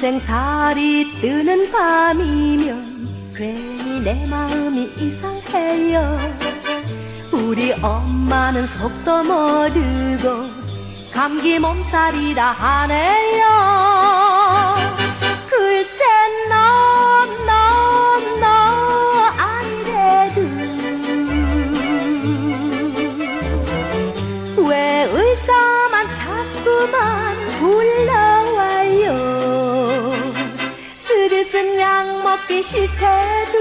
평생 달이 뜨는 밤이면 괜히 내 마음이 이상해요. 우리 엄마는 속도 모르고 감기 몸살이라 하네요. 글쎄 넌넌너 아니래도 왜 의사만 자꾸만 불러 스르슨 약 먹기 싫대도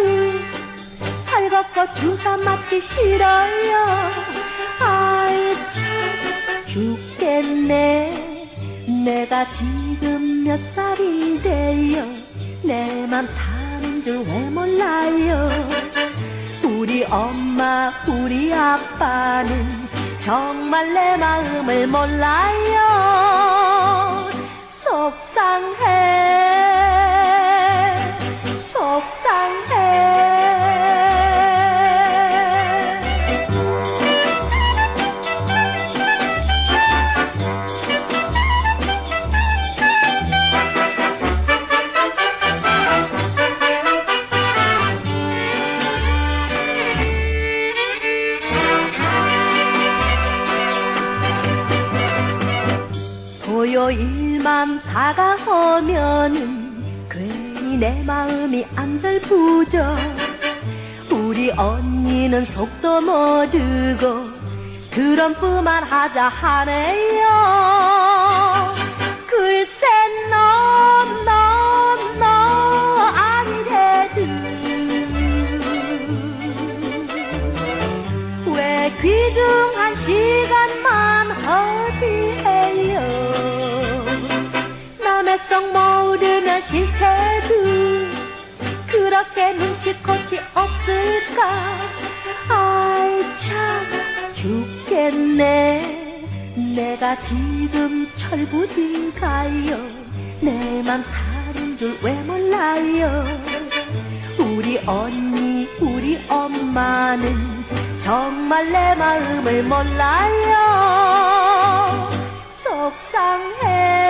헐겁고 주사 맞기 싫어요. 아이 참 죽겠네. 내가 지금 몇 살인데요? 내맘 타는 줄왜 몰라요? 우리 엄마 우리 아빠는 정말 내 마음을 몰라요. 속상해 토요일만 다가오면은 괜히 내 마음이 안절부절 우리 언니는 속도 모르고 그런 뿐만 하자 하네요. 글쎄 넌넌너 아니래도 왜 귀중한 시간만 허 남의 성 모르면 싫대도 그렇게 눈치코치 없을까? 아이 참 죽겠네. 내가 지금 철부지가요. 내 맘 다른 줄 왜 몰라요? 우리 언니 우리 엄마는 정말 내 마음을 몰라요. 속상해